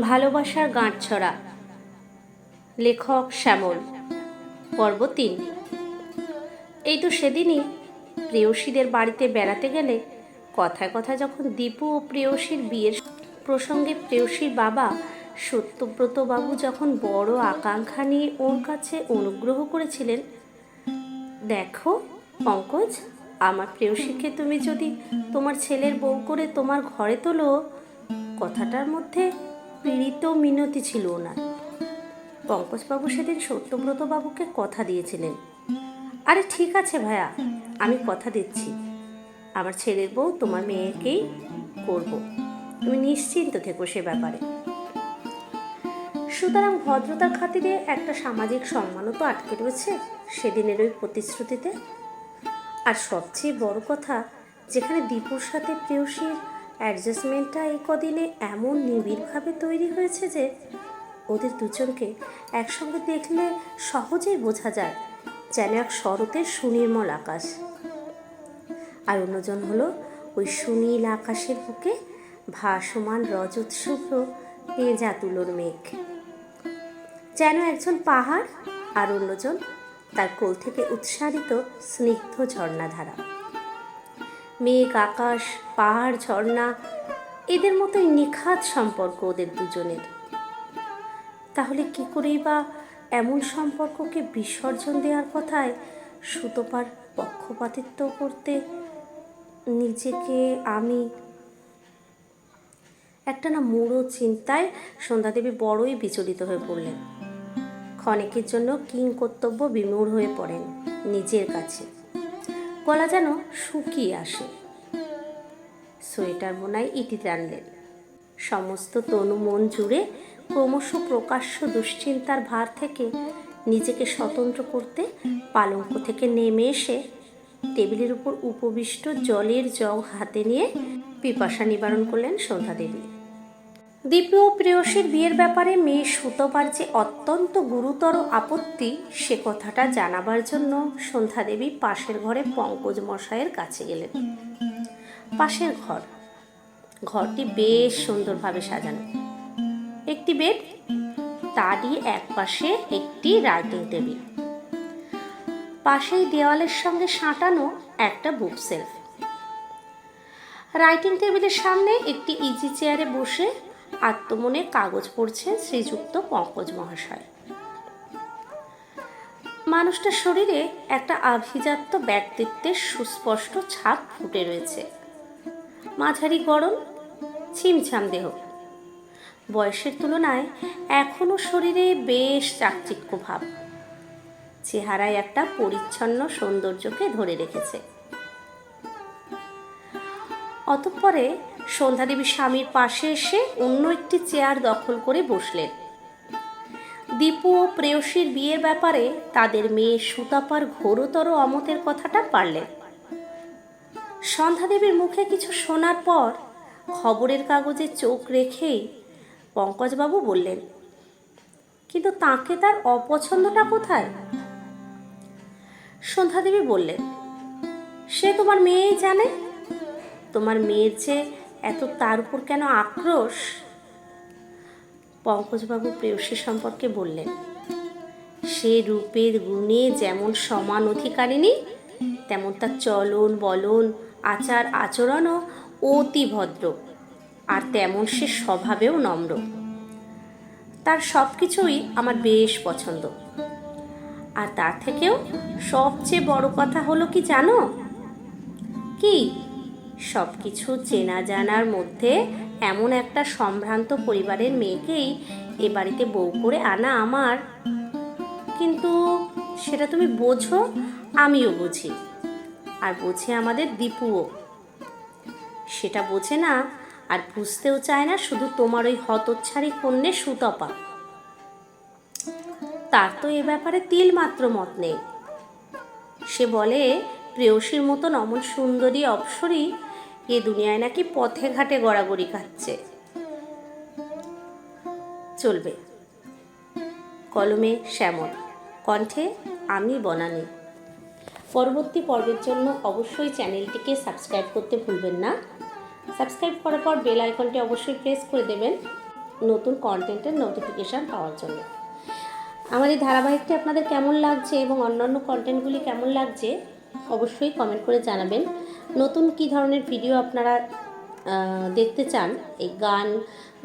ভালোবাসার গাঁটছড়া। লেখক শ্যামল। পর্ব তিন। এই তো সেদিনই প্রেয়সীদের বাড়িতে বেড়াতে গেলে কথায় কথায় যখন দীপু ও প্রেয়সীর বিয়ের প্রসঙ্গে প্রেয়সীর বাবা সত্যব্রত বাবু যখন বড় আকাঙ্ক্ষা নিয়ে ওর কাছে অনুগ্রহ করেছিলেন, দেখো পঙ্কজ, আমার প্রেয়সীকে তুমি যদি তোমার ছেলের বউ করে তোমার ঘরে তোলো, কথাটার মধ্যে পীড়িত মিনতি ছিল ওনার। পঙ্কজবাবু সেদিন সত্যব্রত বাবুকে কথা দিয়েছিলেন। আরে ঠিক আছে ভাইয়া আমি কথা দিচ্ছি। আমার ছেলের বউ তোমার মেয়েকেই করব। তুমি নিশ্চিন্ত থেকো সে ব্যাপারে। সুতরাং ভদ্রতার খাতিরে একটা সামাজিক সম্মানও তো আটকে রয়েছে সেদিনের ওই প্রতিশ্রুতিতে। আর সবচেয়ে বড় কথা, যেখানে দীপুর সাথে প্রেয়সীর অ্যাডজাস্টমেন্টটা এই কদিনে এমন নিবিড়ভাবে তৈরি হয়েছে যে ওদের দুজনকে একসঙ্গে দেখলে সহজেই বোঝা যায় যেন এক শরতের সুনির্মল আকাশ। আর অন্যজন হলো ওই সুনীল আকাশের বুকে ভাসমান রজত শুভ্র পেঁজা তুলোর মেঘ। যেন একজন পাহাড় আর অন্যজন তার কোল থেকে উৎসারিত স্নিগ্ধ ঝর্ণাধারা। মেঘ, আকাশ, পাহাড়, ঝর্ণা, এদের মতোই নিখাত সম্পর্ক ওদের দুজনের। তাহলে কি করেই বা এমন সম্পর্ককে বিসর্জন দেওয়ার কথায় সুতোপার পক্ষপাতিত্ব করতে নিজেকে আমি একটা না মুড়ো চিন্তায় সন্ধ্যাদেবী বড়ই বিচলিত হয়ে পড়লেন। ক্ষণিকের জন্য কিং কর্তব্য বিমূঢ় হয়ে পড়েন নিজের কাছে। গলা যেন শুকিয়ে আসে। সোয়েটার বোনায় ইটি টানলেন সমস্ত তনু মন জুড়ে ক্রমশ প্রকাশ্য দুশ্চিন্তার ভার থেকে নিজেকে স্বতন্ত্র করতে পালঙ্ক থেকে নেমে এসে টেবিলের উপর উপবিষ্ট জলের জগ হাতে নিয়ে পিপাসা নিবারণ করলেন সন্ধ্যা দেবী দীপু ও প্রেয়সীর বিয়ের ব্যাপারে মেয়ে সুতোবার যে অত্যন্ত গুরুতর আপত্তি, সে কথাটা জানাবার জন্য সন্ধ্যা দেবী পাশের ঘরে পঙ্কজ মশাইয়ের কাছে গেলেন পাশের ঘর। ঘরটি বেশ সুন্দরভাবে সাজানো। একটি বেড, তারই এক পাশে একটি রাইটিং টেবিল। পাশেই দেওয়ালের সঙ্গে সাঁটানো একটা বুক সেলফ রাইটিং টেবিলের সামনে একটি ইজি চেয়ারে বসে আত্মমনে কাগজ পড়ছেন শ্রীযুক্ত পঙ্কজ মহাশয়। মানুষটার শরীরে একটা আভিজাত্য ব্যক্তিত্বের সুস্পষ্ট ছাপ ফুটে রয়েছে। মাঝারি গরম ছিমছাম দেহ। বয়সের তুলনায় এখনও শরীরে বেশ চাকচিক্য ভাব। চেহারায় একটা পরিচ্ছন্ন সৌন্দর্যকে ধরে রেখেছে। অতঃপরে সন্ধ্যাদেবী স্বামীর পাশে এসে অন্য একটি চেয়ার দখল করে বসলেন। দীপু ও প্রেয়সীর বিয়ের ব্যাপারে তাদের মেয়ে সুতাপার ঘোরতর অমতের কথাটা পারলেন। সন্ধ্যাদেবীর মুখে কিছু শোনার পর খবরের কাগজে চোখ রেখেই পঙ্কজবাবু বললেন, কিন্তু তাকে তার অপছন্দটা কোথায়? সন্ধ্যাদেবী বললেন, সে তোমার মেয়েই জানে তোমার মেয়ের যে এত তার উপর কেন আক্রোশ? পঙ্কজবাবু প্রেয়সী সম্পর্কে বললেন, সে রূপের গুণে যেমন সমান অধিকারিণী, তেমন তার চলন, বলন, আচার, আচরণও অতি ভদ্র, আর তেমন সে স্বভাবেও নম্র। তার সব কিছুই আমার বেশ পছন্দ। আর তার থেকেও সবচেয়ে বড় কথা হলো কি জানো? কি? সব কিছু চেনা জানার মধ্যে এমন একটা সম্ভ্রান্ত পরিবারের মেয়েকেই এ বাড়িতে বউ করে আনা আমার। কিন্তু সেটা তুমি বোঝো, আমিও বুঝি। আর বোঝে আমাদের দীপুও। সেটা বোঝে না, আর বুঝতেও চায় না শুধু তোমার ওই হতচ্ছাড়ি কন্যে সুতপা। তার তো এ ব্যাপারে তিল মাত্র মত নেই। সে বলে, প্রেয়সীর মতন অমন সুন্দরী, অপসরী এ দুনিয়ায় নাকি পথে ঘাটে গড়াগড়ি খাচ্ছে। চলবে। কলমে শ্যামল। কণ্ঠে আমি বনানি। পরবর্তী পর্বের জন্য অবশ্যই চ্যানেলটিকে সাবস্ক্রাইব করতে ভুলবেন না। সাবস্ক্রাইব করার পর বেল আইকনটি অবশ্যই প্রেস করে দেবেন নতুন কন্টেন্টের নোটিফিকেশান পাওয়ার জন্য। এই ধারাবাহিকটি আপনাদের কেমন লাগছে এবং অন্যান্য কন্টেন্টগুলি কেমন লাগছে অবশ্যই কমেন্ট করে জানাবেন। নতুন কী ধরনের ভিডিও আপনারা দেখতে চান? এই গান,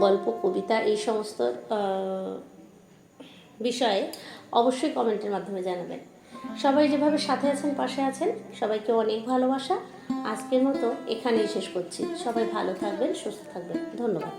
গল্প, কবিতা, এই সমস্ত বিষয়ে অবশ্যই কমেন্টের মাধ্যমে জানাবেন। সবাই যেভাবে সাথে আছেন, পাশে আছেন, সবাইকে অনেক ভালোবাসা। আজকের মতো এখানেই শেষ করছি। সবাই ভালো থাকবেন, সুস্থ থাকবেন। ধন্যবাদ।